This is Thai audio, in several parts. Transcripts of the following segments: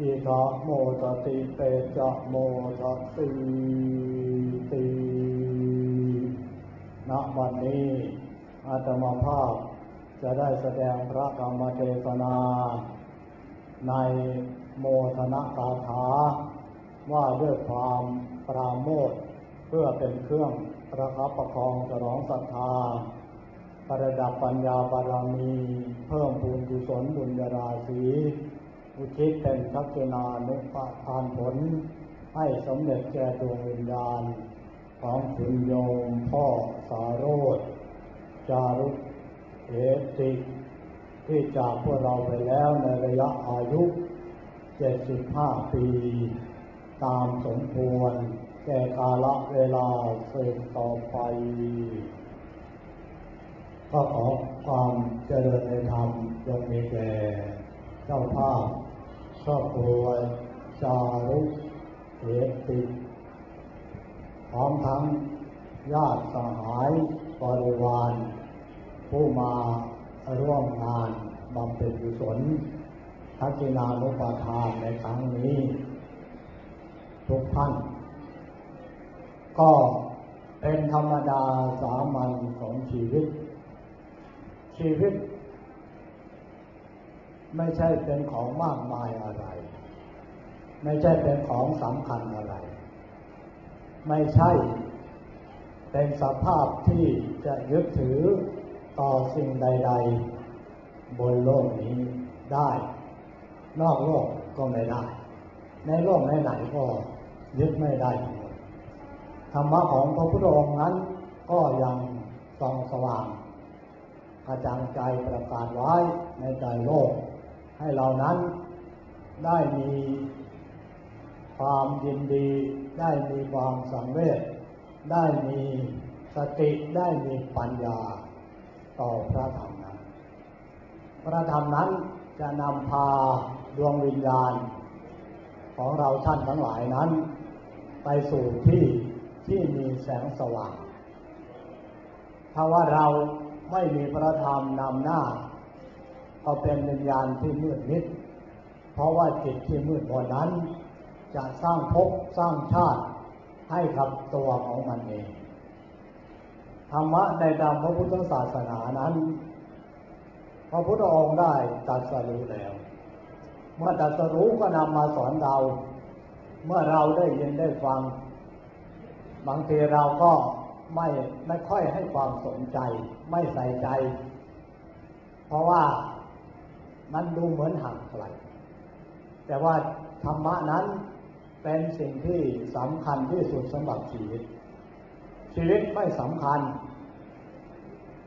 อิทะโมตติเตจะโมทัสสีติณวันนี้อาตมาภาพจะได้แสดงพระธรรมเทศนา ในโมทนคาถา ว่าด้วยความปราโมทเพื่อเป็นเครื่องประคับประคองฉลองศรัทธา ประดับปัญญาบารมี เพิ่มพูนกุศลบุญญาราศี อุทิศเป็นทักษิณานุปทานผล ให้สมเด็จแก่ดวงวิญญาณ ของคุณโยมพ่อสาโรธจารุเอติที่จากพวกเราไปแล้วในระยะอายุ 75 ปี ตามสมควรแก่กาลเวลาเสร็จต่อไป ก็ขอความเจริญในธรรมจงมีแก่เจ้าภาพ ครอบครัวจารุเอติพร้อมทั้งญาติสหายบริวาร ผู้มาร่วมงานบำเพ็ญกุศลทักษิณานุปทานในครั้งนี้ ทุกท่าน ก็เป็นธรรมดาสามัญของชีวิต ชีวิต ไม่ใช่เป็นของมากมายอะไร ไม่ใช่เป็นของสำคัญอะไร ไม่ใช่เป็นสภาพที่จะยึดถือต่อสิ่งใด ๆ บนโลกนี้ได้ นอกโลกก็ไม่ได้ ในโลกไหนๆก็ยึดไม่ได้ธัมดธรรมะของพระพุทธองค์นั้นก็ยังส่องสว่างกระจ่างใจประกาศไว้ในใจโลก ให้เรานั้นได้มีความยินดี ได้มีความสังเวชได้มีสติได้มีปัญญาต่อพระธรรมนั้น พระธรรมนั้นจะนำพาดวงวิญญาณ ของเราท่านทั้งหลายนั้น ไปสู่ที่ที่มีแสงสว่าง ถ้าว่าเราไม่มีพระธรรมนำหน้า ก็เป็นวิญญาณที่มืดมิด เพราะว่าจิตที่มืดบนนั้น จะสร้างภพสร้างชาติให้กับตัวของมันเอง ธรรมะในดำพระพุทธศาสนานั้น พระพุทธองค์ได้ตรัสรู้แล้ว เมื่อตรัสรู้ก็นำมาสอนเรา เมื่อเราได้ยินได้ฟัง บางทีเราก็ไม่ไม่ค่อยให้ความสนใจ ไม่ใส่ใจ เพราะว่า มันดูเหมือนห่างไกล แต่ว่าธรรมะนั้นเป็นสิ่งที่สำคัญที่สุดสำหรับชีวิต ชีวิตไม่สำคัญ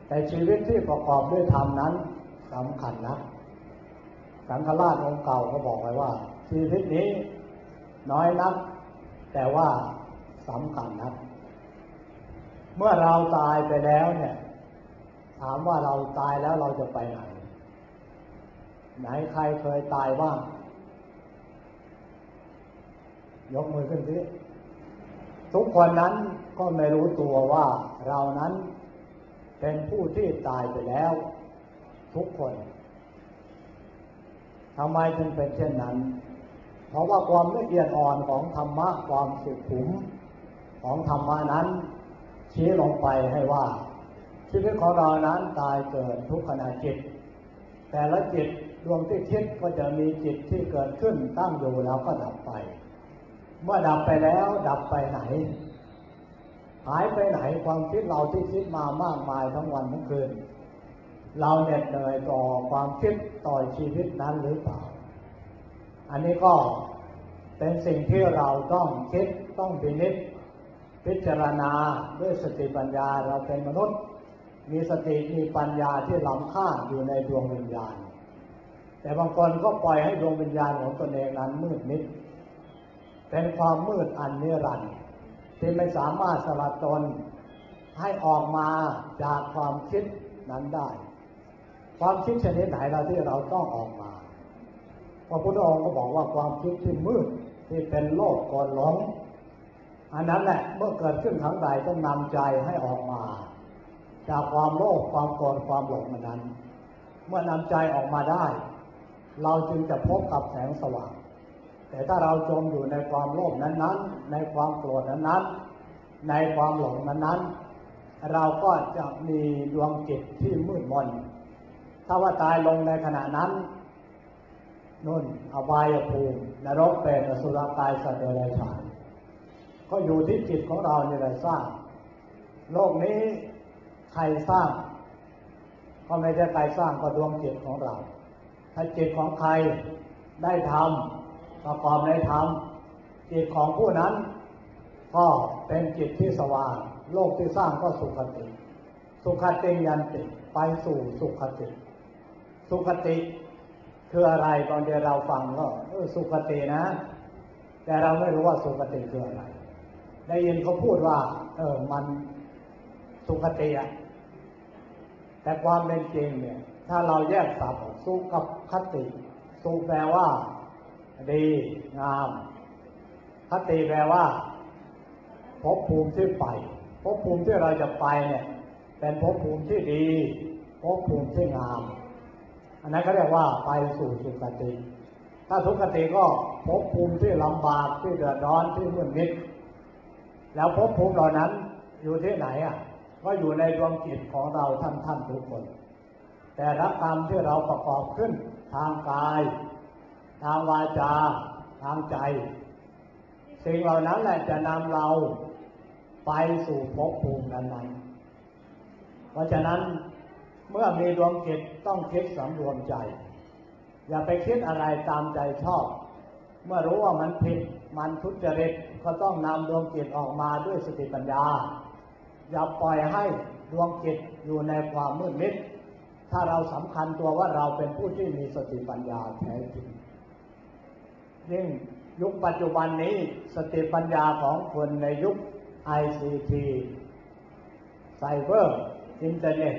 แต่ชีวิตที่ประกอบด้วยธรรมนั้นสำคัญนะสังฆราชองค์เก่าก็บอกไว้ว่า ชีวิตนี้น้อยนัก แต่ว่าสำคัญนะเมื่อเราตายไปแล้วเนี่ย ถามว่าเราตายแล้วเราจะไปไหน ไหนใครเคยตายบ้าง ยกมือขึ้นสิทุกคนนั้นก็ไม่รู้ตัวว่าเรานั้นเป็นผู้ที่ตายไปแล้ว ทุกคนทำไมจึงเป็นเช่นนั้น เพราะว่าความละเอียดอ่อนของธรรมะความสุขุมของธรรมะนั้น ชี้ลงไปให้ว่าชีวิตของเรานั้นตายเกิดทุกขณะจิต แต่ละจิต ดวงที่คิดก็จะมีจิตที่เกิดขึ้นตั้งอยู่แล้วก็ดับไป เมื่อดับไปแล้วดับไปไหน หายไปไหนความคิดเราที่คิดมามากมายทั้งวันทั้งคืน เราเหน็ดเหนื่อยต่อความคิดต่อชีวิตนั้นหรือเปล่า อันนี้ก็เป็นสิ่งที่เราต้องคิดต้องพินิจพิจารณาด้วยสติปัญญาเราเป็นมนุษย์ มีสติมีปัญญาที่ล้ำค่าอยู่ในดวงวิญญาณ แต่บางคนก็ปล่อยให้ดวงวิญญาณของตนเองนั้นมืดมิด เป็นความมืดอันนิรันดร์ที่ไม่สามารถสลัดตนให้ออกมาจากความคิดนั้นได้ ความคิดชนิดไหนเราที่เราต้องออกมา พระพุทธองค์ก็บอกว่าความคิดที่มืดที่เป็นโลกก่อนหลงอันนั้นแหละเมื่อเกิดขึ้นครั้งใดต้องนำใจให้ออกมา จากความโลภความโกรธความหลงมันนั้น เมื่อนำใจออกมาได้ เราจึงจะพบกับแสงสว่าง แต่ถ้าเราจมอยู่ในความโลภนั้นๆ ในความโกรธนั้นๆ ในความหลงนั้นๆ เราก็จะมีดวงจิตที่มืดมน ถ้าว่าตายลงในขณะนั้นนุ่นอบายภูมินรกเป็นอสุรกายสัตว์เดรัจฉานก็อยู่ที่จิตของเรานี่แหละสร้าง โลกนี้ใครสร้าง ก็ไม่ใช่ใครสร้างก็ดวงจิตของเรา ถ้าจิตของใครได้ทำประกอบในธรรมจิตของผู้นั้น ก็เป็นจิตที่สว่าง โลกที่สร้างก็สุขติ สุขติยันติไปสู่สุขติ สุขติคืออะไรตอนเดียวเราฟังก็สุขตินะ แต่เราไม่รู้ว่าสุขติคืออะไร ได้ยินเขาพูดว่า เออมันสุขติอะแต่ความเป็นจริงเนี่ย ถ้าเราแยกสับสุกับคติ สุแปลว่า ดีงามคติแปลว่าภพภูมิที่ไปภพภูมิที่เราจะไปเนี่ยเป็นภพภูมิที่ดีภพภูมิที่งาม อันนั้นเขาเรียกว่าไปสู่สุคติ ถ้าทุกขติก็ภพภูมิที่ลำบากที่เดือดร้อนที่มืดมิดแล้วภพภูมิเหล่านั้นอยู่ที่ไหนอะก็อยู่ในดวงจิตของเราท่านท่านทุกคน แต่ละกรรมที่เราประกอบขึ้นทางกาย ทางวาจา ทางใจ สิ่งเหล่านั้นแหละจะนำเราไปสู่ภพภูมินั้นๆเพราะฉะนั้นเมื่อมีดวงจิตต้องคิดสำรวมใจ อย่าไปคิดอะไรตามใจชอบ เมื่อรู้ว่ามันผิดมันทุจริตก็ต้องนำดวงจิตออกมาด้วยสติปัญญา อย่าปล่อยให้ดวงจิตอยู่ในความมืดมิด ถ้าเราสำคัญตัวว่าเราเป็นผู้ที่มีสติปัญญาแท้จริงยิ่งยุคปัจจุบันนี้สติปัญญาของคนในยุค ICT ไซเบอร์อินเทอร์เน็ต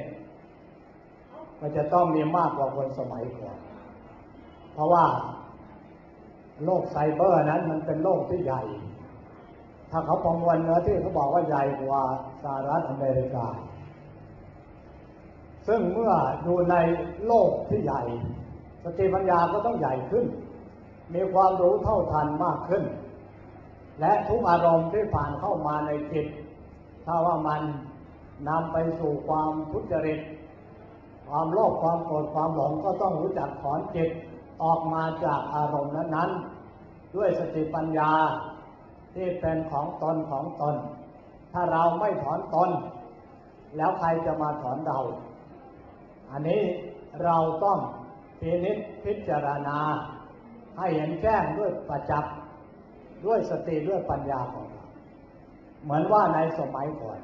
ก็จะต้องมีมากกว่าคนสมัยก่อนเพราะว่าโลกไซเบอร์นั้นมันเป็นโลกที่ใหญ่ ถ้าเขาประมวลเนื้อที่เขาบอกว่าใหญ่กว่าสหรัฐอเมริกา ซึ่งเมื่ออยู่ในโลกที่ใหญ่ สติปัญญาก็ต้องใหญ่ขึ้น มีความรู้เท่าทันมากขึ้น และทุกอารมณ์ที่ผ่านเข้ามาในจิต ถ้าว่ามันนำไปสู่ความทุจริต ความโลภความโกรธความหลงก็ต้องรู้จักถอนจิตออกมาจากอารมณ์นั้นๆ ด้วยสติปัญญาที่เป็นของตนของตน ถ้าเราไม่ถอนตน แล้วใครจะมาถอนเรา อันนี้เราต้องพินิจพิจารณา ให้เห็นแจ้งด้วยประจักษ์ด้วยสติด้วยปัญญาของเรา เหมือนว่าในสมัยก่อน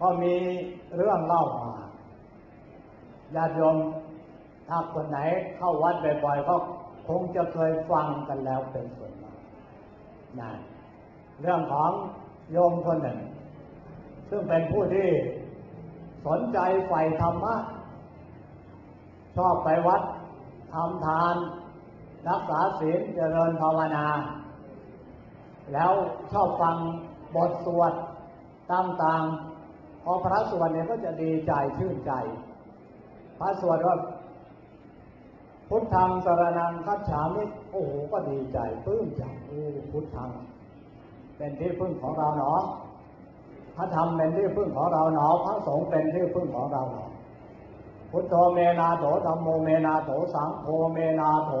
ก็มีเรื่องเล่ามาญาติโยมถ้าคนไหนเข้าวัดบ่อยๆก็คงจะเคยฟังกันแล้วเป็นส่วนมากนะเรื่องของโยมคนหนึ่ง ซึ่งเป็นผู้ที่ สนใจใฝ่ธรรมะ ชอบไปวัดทำทาน รักษาศีลเจริญภาวนา แล้วชอบฟังบทสวดต่างๆพอพระสวดเนี่ยก็จะดีใจชื่นใจ พระสวดว่าพุทธังสรนังคัจฉามิโอ้โหก็ดีใจปลื้มใจโอ้พุทธัง เป็นที่พึ่งของเราเนาะ พระธรรมเป็นที่พึ่งของเราเนาะพระสงฆ์เป็นที่พึ่งของเราเนาะพุทโธเมนาโถธรรมโมเมนาโถสังโฆเมนาโถ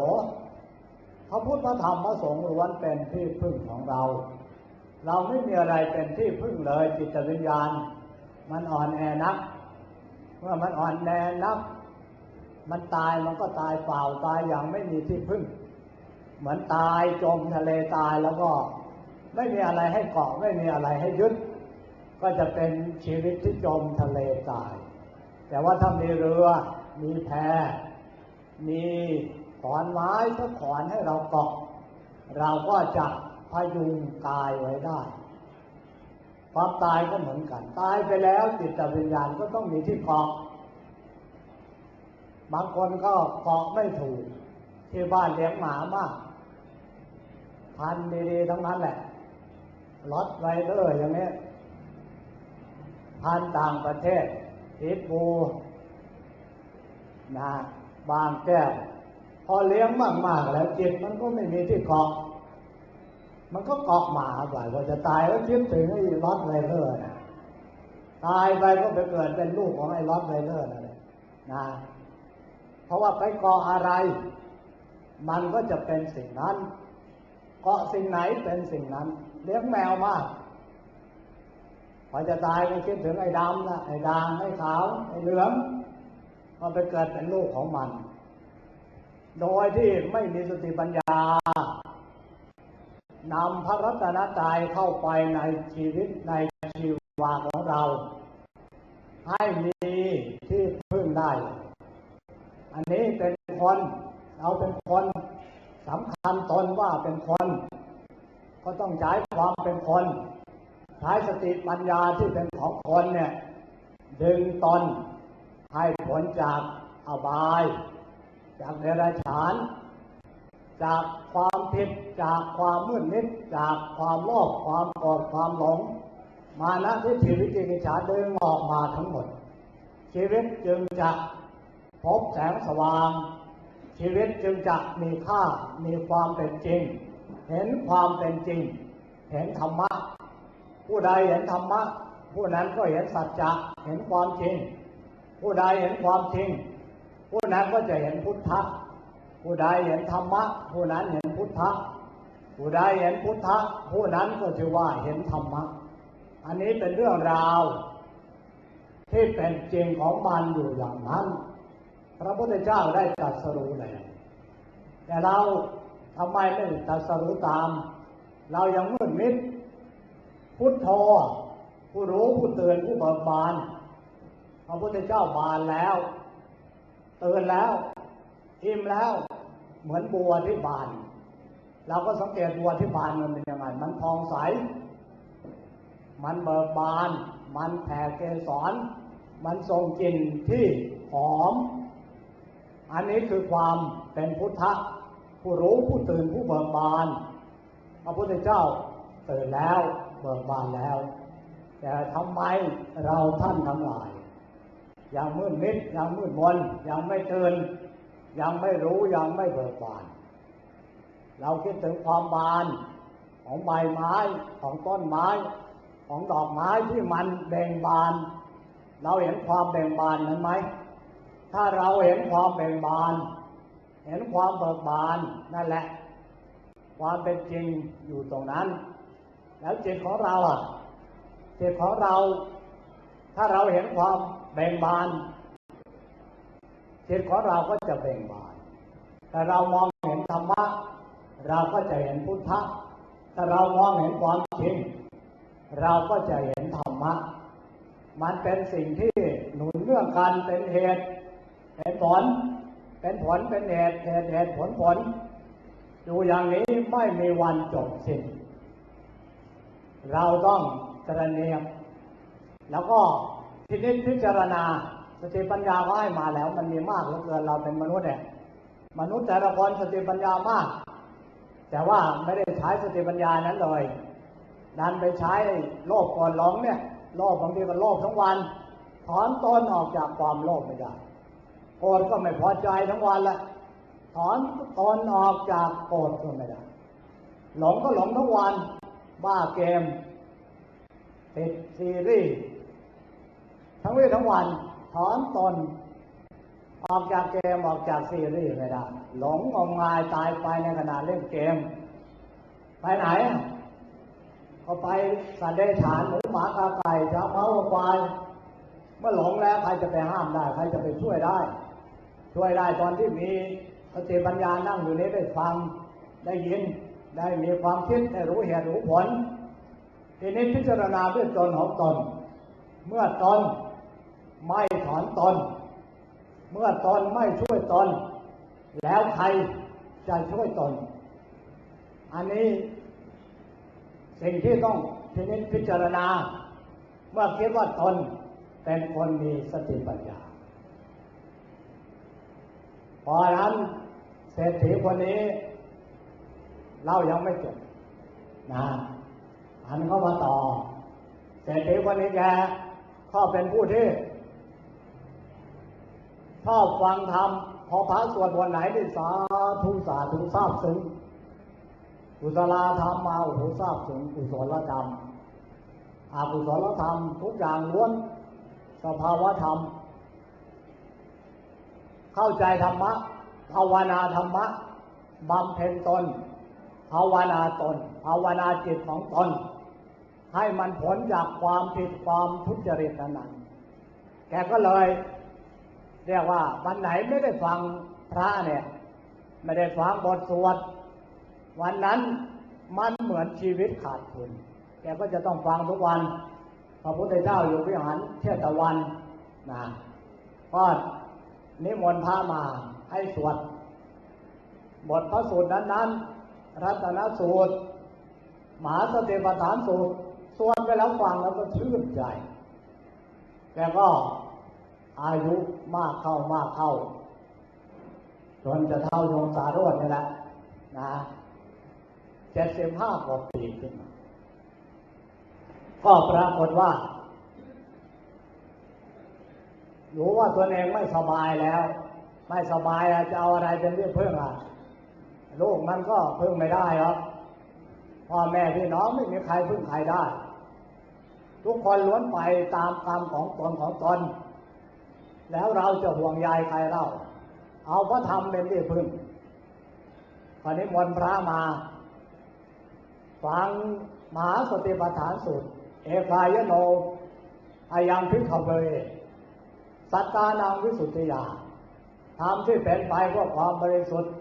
พระพุทธพระธรรมพระสงฆ์ล้วนเป็นที่พึ่งของเรา เราไม่มีอะไรเป็นที่พึ่งเลยจิตวิญญาณ มันอ่อนแอนัก เมื่อมันอ่อนแอนัก มันตายมันก็ตายเปล่าตายอย่างไม่มีที่พึ่ง เหมือนตายจมทะเลตายแล้วก็ ไม่มีอะไรให้เกาะไม่มีอะไรให้ยึด ก็จะเป็นชีวิตที่จมทะเลตาย แต่ว่าถ้ามีเรือ มีแพ มีขอนไม้ก็ขอนให้เราเกาะ เราก็จะพยุงกายไว้ได้ความตายก็เหมือนกัน ตายไปแล้วจิตวิญญาณก็ต้องมีที่เกาะ บางคนก็เกาะไม่ถูก ที่บ้านเลี้ยงหมามาก พันดีๆทั้งนั้นแหละรถไรเดอร์อย่างนี้ พันต่างประเทศทิปบูนะบางแก้ว พอเลี้ยงมาก ๆ แล้วจิตมันก็ไม่มีที่เกาะ มันก็เกาะหมาไปพอจะตายก็คิดถึงไอ้รถไรเดอร์นะตายไปก็ไปเกิดเป็นลูกของไอ้รถไรเดอร์นั่นแหละนะ เพราะว่าไปเกาะอะไร มันก็จะเป็นสิ่งนั้น เกาะสิ่งไหนเป็นสิ่งนั้น เลี้ยงแมวมาก พอจะตายก็คิดถึงไอ้ดำนะไอ้ด่างไอ้ขาว ไอ้เหลืองก็ไปเกิดเป็นลูกของมัน โดยที่ไม่มีสติปัญญานำพระรัตนตรัยเข้าไปในชีวิตในชีวาของเรา ให้มีที่พึ่งได้ อันนี้เป็นคนเราเป็นคนสำคัญตนว่าเป็นคน ก็ต้องใช้ความเป็นคน ใช้สติปัญญาที่เป็นของคนเนี่ย ดึงตนให้ผลจากอบาย จากเดรัจฉาน จากความผิดจากความมืดมิดจากความโลภความโกรธความหลง มานะที่ชีวิตจิกิจฉาดึงออกมาทั้งหมด ชีวิตจึงจะพบแสงสว่าง ชีวิตจึงจะมีค่ามีความเป็นจริง เห็นความเป็นจริง เห็นธรรมะ ผู้ใดเห็นธรรมะ ผู้นั้นก็เห็นสัจจะเห็นความจริง ผู้ใดเห็นความจริง ผู้นั้นก็จะเห็นพุทธะผู้ใดเห็นธรรมะ ผู้นั้นเห็นพุทธะผู้ใดเห็นพุทธะผู้นั้นก็ชื่อว่าเห็นธรรมะ อันนี้เป็นเรื่องราว ที่เป็นจริงของมันอยู่อย่างนั้น พระพุทธเจ้าได้ตรัสรู้แล้วแต่เราทำไมไม่ตรัสรู้ตาม เรายังมืดมิด พุทโธผู้รู้ผู้เตือนผู้เบิกบานพระพุทธเจ้าบานแล้วเตือนแล้วอิ่มแล้ว เหมือนบัวที่บาน เราก็สังเกตบัวที่บานมันเป็นยังไงมันพองใส มันเบิกบาน มันแผ่เกสรมันทรงกลิ่นที่หอม อันนี้คือความเป็นพุทธะผู้รู้ผู้ตื่นผู้เบิกบานพระพุทธเจ้าตื่นแล้ว เบิกบานแล้ว แต่ทำไมเราท่านทั้งหลาย ยังมืดมิดยังมืดมนยังไม่ตื่นยังไม่รู้ยังไม่เบิกบาน เราคิดถึงความบานของใบไม้ของต้นไม้ของดอกไม้ที่มันเบ่งบาน เราเห็นความเบ่งบานนั้นไหม ถ้าเราเห็นความเบ่งบาน เห็นความเบิกบานนั่นแหละ ความเป็นจริงอยู่ตรงนั้น แล้วจิตของเราอะจิตของเรา ถ้าเราเห็นความเบ่งบานจิตของเราก็จะเบ่งบาน แต่เรามองเห็นธรรมะเราก็จะเห็นพุทธะถ้าเรามองเห็นความจริงเราก็จะเห็นธรรมะ มันเป็นสิ่งที่หนุนเนื่องกันเป็นเหตุเป็นผล เป็นผลเป็นเหตุเหตุเหตุผลผลอยู่อย่างนี้ไม่มีวันจบสิ้น เราต้องตระเนียมแล้วก็พินิจพิจารณาสติปัญญาก็ให้มาแล้ว มันมีมากเหลือเกินเราเป็นมนุษย์เนี่ยมนุษย์แต่ละคนสติปัญญามาก แต่ว่าไม่ได้ใช้สติปัญญานั้นเลยดันไปใช้โลภก่อนหลงเนี่ยโลภบางทีก็โลภทั้งวัน ถอนตนออกจากความโลภไม่ได้โกรธก็ไม่พอใจทั้งวันละถอนตนออกจากโกรธก็ไม่ได้หลงก็หลงทั้งวัน บ้าเกมติดซีรีส์ทั้งวี่ทั้งวันถอนตน ออกจากเกมออกจากซีรีส์ไม่ได้หลงงมงายตายไปในขณะเล่นเกม ไปไหนก็ไปสัตว์เดรัจฉานหรือหมากาไก่จะเมาควายเมื่อหลงแล้วใครจะไปห้ามได้ ใครจะไปช่วยได้ ช่วยได้ตอนที่มีสติปัญญานั่งอยู่นี้ได้ฟังได้ยิน ได้มีความคิดได้รู้เหตุรู้ผล ทีนี้พิจารณาด้วยตนของตน เมื่อตนไม่ถอนตน เมื่อตนไม่ช่วยตน แล้วใครจะช่วยตน อันนี้สิ่งที่ต้องพินิจพิจารณา เมื่อคิดว่าตนเป็นคนมีสติปัญญาเพอนั้นเศรษฐีคนนี้ เรายังไม่จบนะอันเข้ามาต่อเศรษฐีคนนี้แกก็เป็นผู้ที่ชอบฟังธรรมพอพระสวดวันไหนที่สาธุสาธุทราบซึ้งกุศลธรรมมาโอ้โหทราบซึ้งกุศลธรรมอากุศลธรรมทุกอย่างล้วนสภาวะธรรม เข้าใจธรรมะภาวนาธรรมะบำเพ็ญตนาวนาตนภาวนาจิตของตน ให้มันผลจากความผิดความทุจริตนั้น แกก็เลย เรียกว่าวันไหนไม่ได้ฟังพระเนี่ย ไม่ได้ฟังบทสวด วันนั้นมันเหมือนชีวิตขาดทุน แกก็จะต้องฟังทุกวัน พระพุทธเจ้าอยู่วิหารเทศตวันนะก็นิมนต์พระมาให้สวดบทพระสูตรนั้นๆ รัตนสูตรมหาสติปัฏฐานสูตรสวดไปแล้วฟังแล้วก็ชื่นใจแกก็อายุมากเข้ามากเข้า จนจะเท่าโยมสาโรจน์นี่แหละนะเจ็ดสิบห้ากว่าปีขึ้นมาก็ปรากฏว่ารู้ว่าตัวเองไม่สบายแล้ว ไม่สบายจะเอาอะไรเป็นเรื่องเพื่อนอะ ลูกมันก็พึ่งไม่ได้หรอกพ่อแม่พี่น้องไม่มีใครพึ่งใครได้ ทุกคนล้วนไปตามกรรมของตนของตน แล้วเราจะห่วงใยใครเล่า เอาพระธรรมเป็นที่พึ่งตอนนี้มนพระมาฟังมหาสติปัฏฐานสูตรเอกายโนอายังพิขเวสัตตานังวิสุทธิยาธรรมที่เป็นไปเพื่อความบริสุทธิ์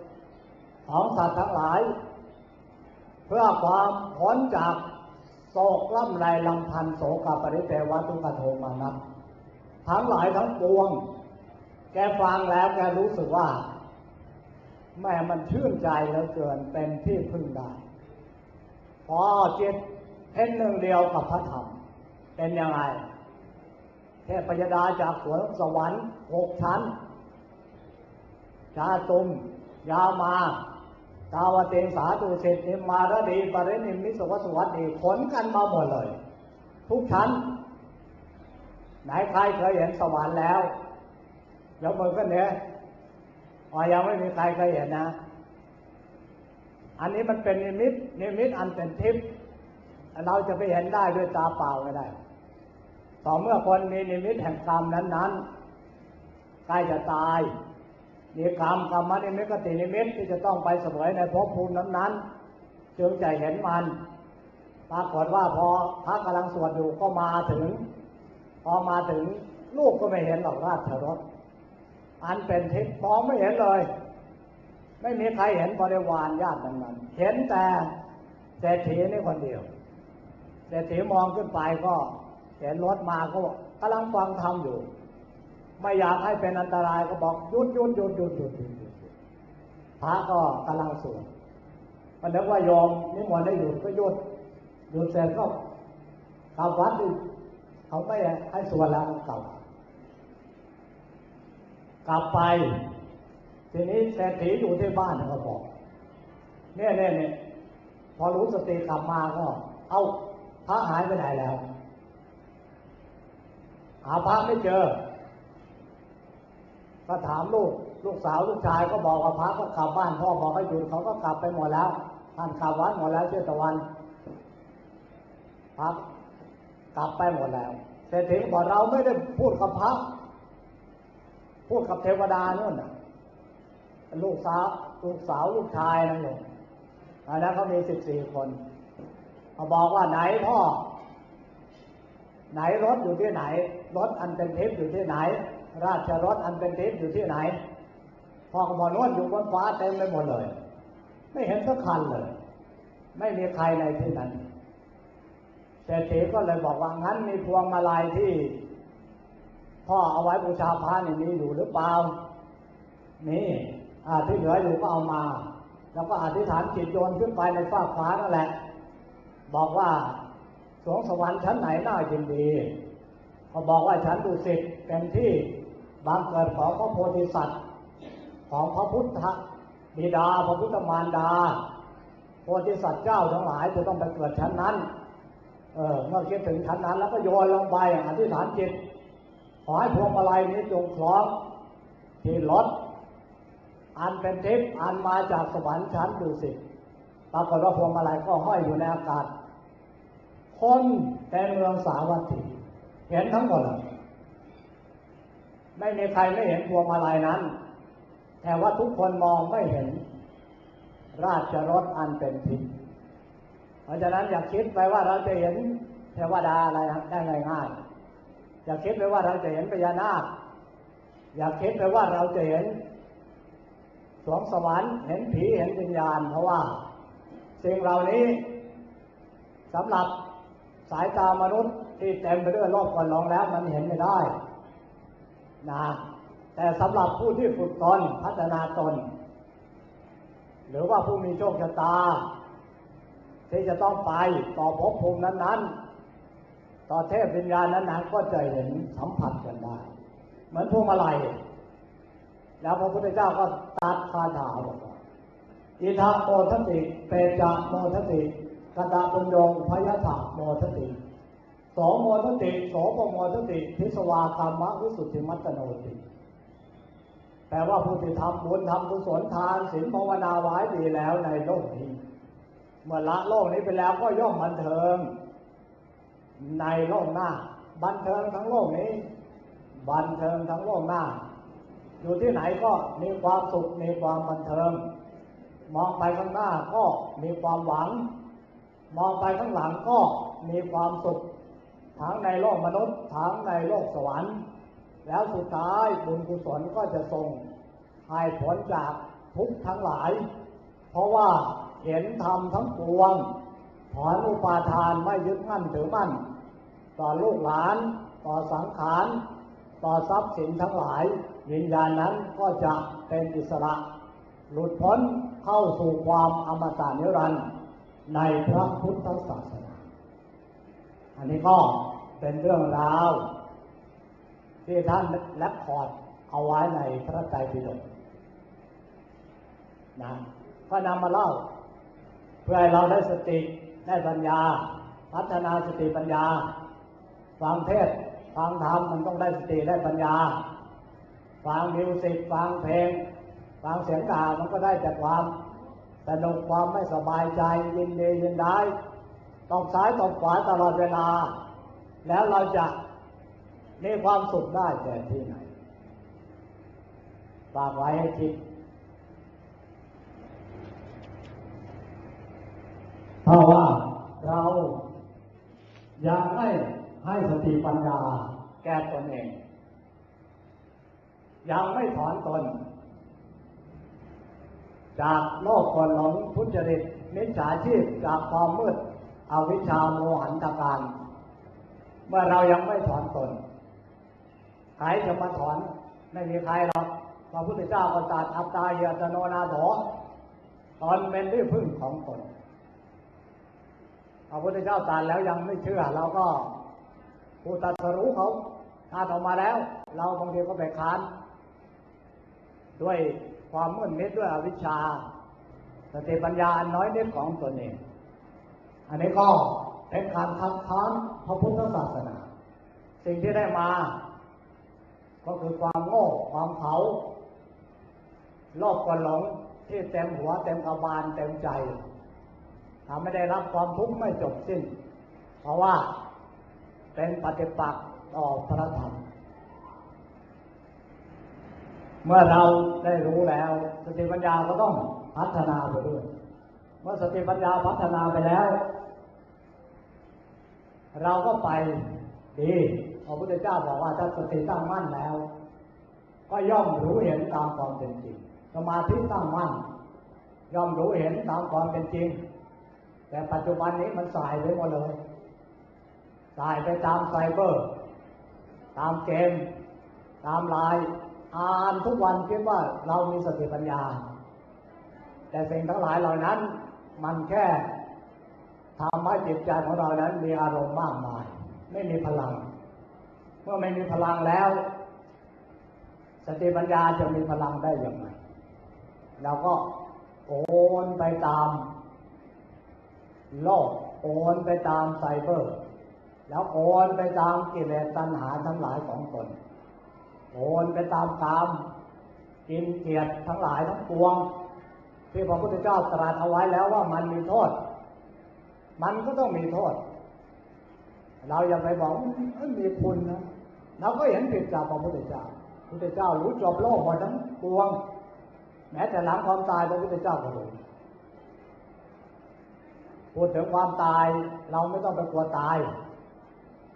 ของสัตว์ทั้งหลาย เพื่อความพ้นจากโศกล่ำไรลำพันธ์โศกปริเทวทุกขโทมานับทั้งหลายทั้งปวง แกฟังแล้วแกรู้สึกว่า แม่มันชื่นใจเหลือเกินเป็นที่พึ่งได้พอจิตเพ่นหนึ่งเดียวกับพระธรรม เป็นยังไงเทพยดาจากสวนสวรรค์หกชั้นชาตุมยามา ตาวเตงสาตุเศรษนิมารดีปรินิมิสวัสวัสดีขนกันมาหมดเลย ทุกชั้น ไหนใครเคยเห็นสวรรค์แล้วยกมือขึ้นเนี่ยอ๋อยังไม่มีใครเคยเห็นนะ อันนี้มันเป็นนิมิตนิมิตอันเป็นทิพย์เราจะไปเห็นได้ด้วยตาเปล่าไม่ได้ต่อเมื่อคนมีนิมิตแห่งกรรมนั้นๆใกล้จะตาย มีกรรมกรรมนิมิตกตินิมิตที่จะต้องไปเสวยในภพภูมินั้นๆจึงจะเห็นมันปรากฏว่าพอพระกำลังสวดอยู่ก็มาถึง พอมาถึงลูกก็ไม่เห็นหรอกราชรถอันเป็นทิพย์มองไม่เห็นเลย ไม่มีใครเห็นบริวารญาตินั้น เห็นแต่เศรษฐีนี่คนเดียวเศรษฐีมองขึ้นไปก็เห็นรถมาก็กำลังฟังธรรมอยู่ ไม่อยากให้เป็นอันตรายก็บอกหยุดหยุดหยุดหยุดหยุดหยุดพระก็กำลังสวดมันนึกว่ายอมนิมนต์ให้หยุดก็หยุดหยุดเสร็จก็กลับวัดอีกเขาไม่ให้สวดแล้วกลับกลับไป ทีนี้เศรษฐีอยู่ที่บ้านเขาบอกเนี่ยเนี่ยเนี่ยพอรู้สติกลับมาก็ เอาพระหายไปไหนแล้ว หาพระไม่เจอ ก็ถามลูก ลูกสาวลูกชายก็บอกว่าพระก็กลับบ้านพ่อบอกให้หยุดเขาก็กลับไปหมดแล้ว ท่านกลับวัดหมดแล้วเชื่อตะวันพระกลับไปหมดแล้วเศรษฐีบอกเราไม่ได้พูดกับพระพูดกับเทวดานู่นลูกสาวลูกสาวลูกชายนั่นเองอันนั้นเขามีสิบสี่คนเขาบอกว่าไหนพ่อ ไหนรถอยู่ที่ไหน รถอันเป็นเทพอยู่ที่ไหน ราชรถอันเป็นทิพย์อยู่ที่ไหนพ่อก็บอนวดอยู่บนฟ้าเต็มไปหมดเลย ไม่เห็นสักคันเลย ไม่มีใครในที่นั้นเศรษฐีก็เลยบอกว่างั้นมีพวงมาลัยที่ พ่อเอาไว้บูชาพระนี่มีอยู่หรือเปล่านี่ที่เหลืออยู่ก็เอามา แล้วก็อธิษฐานจิตโยนขึ้นไปในฟ้าฟ้านั่นแหละบบอกว่าสวงสวรรค์ชั้นไหนน่ายินดีเขาบอกว่าชั้นดุสิตเป็นที่ บางเกิดของพระโพธิสัตว์ ของพระพุทธบิดาพระพุทธมารดา โพธิสัตว์เจ้าทั้งหลายจะต้องไปเกิดชั้นนั้น เออเมื่อคิดถึงชั้นนั้น แล้วก็โยนลงไปอธิษฐานจิตขอให้พวงมาลัยนี้จงคล้องที่รถอันเป็นทิพย์อันมาจากสวรรค์ชั้นดุสิตปรากฏว่าพวงมาลัยก็ห้อยอยู่ในอากาศ คนในเมืองสาวัตถีเห็นทั้งหมดเลย ไม่มีใครไม่เห็นพวงมาลัยนั้น แต่ว่าทุกคนมองไม่เห็น ราชรถอันเป็นทิพย์เพราะฉะนั้นอย่าคิดไปว่าเราจะเห็นเทวดาอะไรได้ง่ายๆอย่าคิดไปว่าเราจะเห็นพญานาค อย่าคิดไปว่าเราจะเห็นสวงสวรรค์เห็นผีเห็นวิญญาณ เพราะว่าสิ่งเหล่านี้สำหรับสายตามนุษย์ที่เต็มไปด้วยโลกก่อนลองแล้วมันเห็นไม่ได้ นะแต่สำหรับผู้ที่ฝึกตนพัฒนาตน หรือว่าผู้มีโชคชะตา ที่จะต้องไปต่อภพภูมินั้น ๆ ต่อเทพวิญญาณนั้นๆก็จะเห็นสัมผัสกันได้ เหมือนพวงมาลัยแล้วพระพุทธเจ้าก็ตัดคาถาบอกว่าอิทาโมทติเปจาโมทติกตาปุญโยงพยาถาโมทติ สมทติสปมทติทิสวากรรมวิสุทธิมัตโนติแปลว่าผู้ที่ทำบุญทำกุศลทานศีลภาวนาไว้ดีแล้วในโลกนี้ เมื่อละโลกนี้ไปแล้วก็ย่อมบันเทิง ในโลกหน้า บันเทิงทั้งโลกนี้ บันเทิงทั้งโลกหน้า อยู่ที่ไหนก็มีความสุขมีความบันเทิง มองไปข้างหน้าก็มีความหวัง มองไปข้างหลังก็มีความสุข ทั้งในโลกมนุษย์ทั้งในโลกสวรรค์ แล้วสุดท้ายบุญกุศลก็จะส่งให้ผลจากทุกทั้งหลาย เพราะว่าเห็นธรรมทั้งปวงถอนอุปาทานไม่ยึดมั่นถือมั่น ต่อลูกหลานต่อสังขาร ต่อทรัพย์สินทั้งหลาย วิญญาณนั้นก็จะเป็นอิสระ หลุดพ้นเข้าสู่ความอมตะนิรันดร์ในพระพุทธศาสนา อันนี้ก็เป็นเรื่องราว ที่ท่านแลกคอร์ดเอาไว้ในพระไตรปิฎกนะก็นำมาเล่า เพื่อให้เราได้สติได้ปัญญา พัฒนาสติปัญญา ฟังเทศฟังธรรมมันต้องได้สติได้ปัญญา ฟังมิวสิกฟังเพลง ฟังเสียงด่ามันก็ได้แต่ความสนุกความไม่สบายใจยินดียินได้ ตองซ้ายตองขวาตลอดเวลา แล้วเราจะมีความสุขได้แต่ที่ไหนฝากไว้ให้คิดเพราะว่าเราอยากให้ให้สติปัญญาแก้ตนเอง ยังไม่ถอนตน จากโลกคนหลงทุจริตมิจฉาชีพจากความมืด อวิชชาโมหันตการ เมื่อเรายังไม่ถอนตนใครจะมาถอนไม่มีใครหรอกพระพุทธเจ้าก็ตรัสอัปตาเยตโนนาโถตอนเป็นที่พึ่งของตนพระพุทธเจ้าตรัสแล้วยังไม่เชื่อเราก็ผู้ตรัสรู้เขาถ้าออกมาแล้ว เราบางทีก็ไปค้านด้วยความมืดมิดด้วยอวิชชาสติปัญญาอันน้อยนิดของตนเอง อันนี้ก็เป็นการคัดค้านพระพุทธศาสนา สิ่งที่ได้มา ก็คือความโง่ความเขาโลภกวนหลงที่เต็มหัวเต็มกระบาลเต็มใจทำไม่ได้รับความทุกข์ไม่จบสิ้น เพราะว่าเป็นปฏิปักษ์ต่อพระธรรม เมื่อเราได้รู้แล้ว สติปัญญาก็ต้องพัฒนาไปด้วย เมื่อสติปัญญาพัฒนาไปแล้ว เราก็ไปดีพระพุทธเจ้าบอกว่าถ้าสติตั้งมั่นแล้ว ก็ย่อมรู้เห็นตามความเป็นจริง สมาธิตั้งมั่น ย่อมรู้เห็นตามความเป็นจริง แต่ปัจจุบันนี้มันสายไปหมดเลยสายไปตามไซเบอร์ ตามเกม ตามไลน์อ่านทุกวันคิดว่าเรามีสติปัญญา แต่สิ่งทั้งหลายเหล่านั้นมันแค่ ททำให้จิตใจของเรานั้นมีอารมณ์มากมาย ไม่มีพลัง เมื่อไม่มีพลังแล้ว สติปัญญาจะมีพลังได้อย่างไรเราก็โอนไปตามโลกโอนไปตามไซเบอร์ แล้วโอนไปตามกิเลสตัณหาทั้งหลายของตนโอนไปตามกามกินเกียรติทั้งหลายทั้งปวง ที่พระพุทธเจ้าตรัสเอาไว้แล้วว่ามันมีโทษ มันก็ต้องมีโทษ เราอย่าไปบอกมันมีคุณนะเราก็เห็นผิดจากพระพุทธเจ้าพระพุทธเจ้ารู้จบโลกหมดทั้งปวง แม้แต่หลังความตายพระพุทธเจ้าก็รู้พูดถึงความตายเราไม่ต้องไปกลัวตาย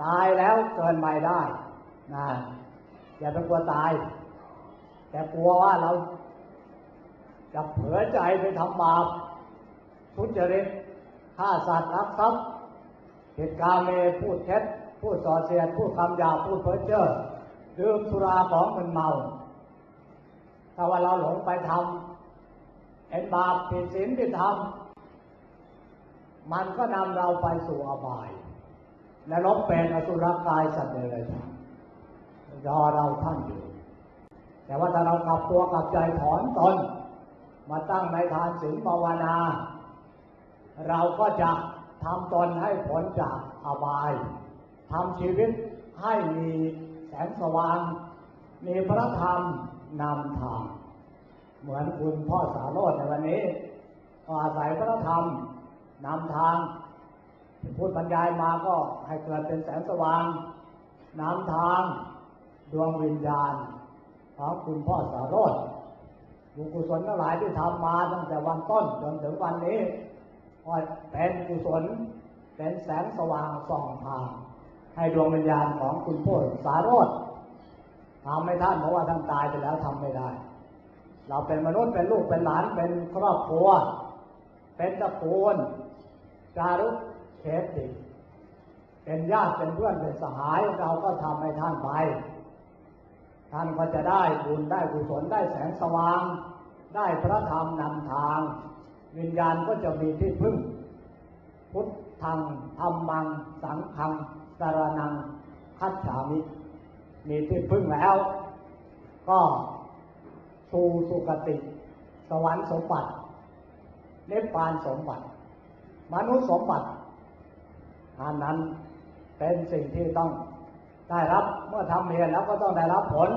ตายแล้วเกินใหม่ได้นะอย่าไปกลัวตาย แต่กลัวว่าเราจะเผลอใจไปทำบาปทุจริต ฆ่าสัตว์รักทรัพย์เหตุการณ์เมพูดเท็จพูดส่อเสียดพูดคำหยาบพูดเพ้อเจ้อดื่มสุราของมันเมา ถ้าว่าเราหลงไปทำเอ็นบาปผิดศีลผิดธรรมมันก็นำเราไปสู่อบายนรกเป็นอสุรกายสัตว์เดรัจฉานรอเราท่านอยู่ แต่ว่าถ้าเรากลับตัวกลับใจถอนตนมาตั้งในทานศีลภาวนา เราก็จะทำตนให้พ้นจากอบายทำชีวิตให้มีแสงสว่าง มีพระธรรมนำทาง เหมือนคุณพ่อสาโรจน์ในวันนี้ก็อาศัยพระธรรมนำทางพูดบรรยายมาก็ให้เกิดเป็นแสงสว่างนำทางดวงวิญญาณของคุณพ่อสาโรจน์บุญกุศลทั้งหลายที่ทำมาตั้งแต่วันต้นจนถึงวันนี้ ก็เป็นกุศลเป็นแสงสว่างส่องทางให้ดวงวิญญาณของคุณพ่อสารจน์ทำไม่ท่านเพราะว่าท่านตายไปแล้วทำไม่ได้ เราเป็นมนุษย์เป็นลูกเป็นหลานเป็นครอบครัว เป็นตระกูลจารุเขติเป็นญาติเป็นเพื่อนเป็นสหายเราก็ทำให้ท่านไป ท่านก็จะได้บุญได้กุศลได้แสงสว่าง ได้พระธรรมนำทาง วิญญาณก็จะมีที่พึ่ง พุทธังธรรมัง สังฆังสารนัง คัจฉามิ มีที่พึ่งแล้ว ก็สู่สุคติ สวรรค์สมบัติเนิพพานสมบัติ มนุษย์สมบัติอันนั้นเป็นสิ่งที่ต้องได้รับเมื่อทำเหตุแล้วก็ต้องได้รับผล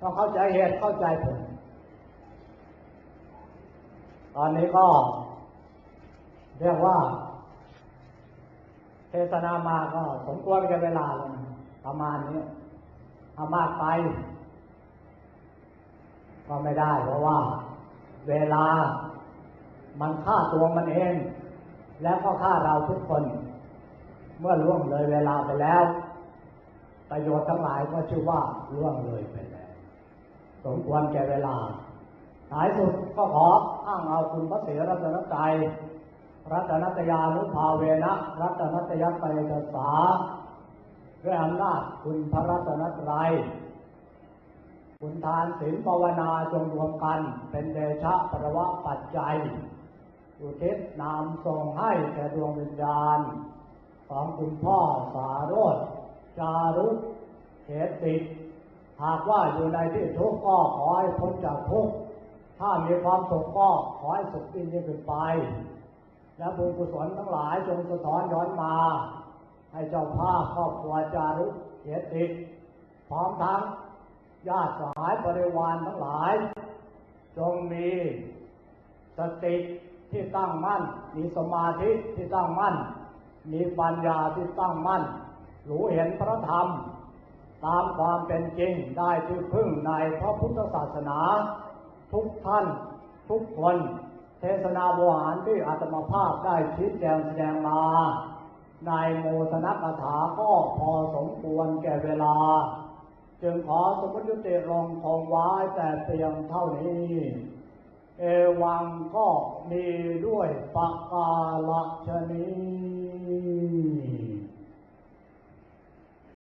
ต้องเข้าใจเหตุเข้าใจผล ตอนนี้ก็เรียกว่า เทศนามาก็สมควรกับเวลาแล้วประมาณนี้ถ้ามากไป ก็ไม่ได้ เพราะว่า เวลามันฆ่าตัวมันเอง และก็ฆ่าเราทุกคน เมื่อล่วงเลยเวลาไปแล้ว ประโยชน์ทั้งหลายก็ชื่อว่าล่วงเลยไปแล้ว สมควรแก่เวลา ท้ายสุดก็ขออ้างเอาคุณพระเสรัตนตรัยรัตนตยานุภาเวนะรัตนตยัตไปจสาด้วยอำนาจคุณพระรัตนตรัยคุณทานศีลภาวนาจงรวมกันเป็นเดชะประวะปัจจัย อุทิศนามส่งให้แก่ดวงวิญญาณ ของคุณพ่อสาโรธจารุเหตติ หากว่าอยู่ในที่ทุกข์ก็ขอให้พ้นจากทุกข์ ถ้ามีความสุขก็ขอให้สุขยิ่งยิ่งขึ้นไป และบุญกุศลทั้งหลายจงสะท้อนย้อนมา ให้เจ้าภาพครอบครัวจารุเหตุติดพร้อมทั้งญาติสหายบริวารทั้งหลาย จงมีสติที่ตั้งมั่น มีสมาธิที่ตั้งมั่น มีปัญญาที่ตั้งมั่น รู้เห็นพระธรรม ตามความเป็นจริงได้ที่พึ่งในพระพุทธศาสนา ทุกท่าน ทุกคน เทศนาโบหารที่อาตมาภาพได้ชี้แจงแสดงมาในโมทนคาถาก็พอสมควรแก่เวลา จึงขอสมมติยุติลงคงไว้แต่เพียงเท่านี้ เอวังก็มีด้วยปากกาลชนี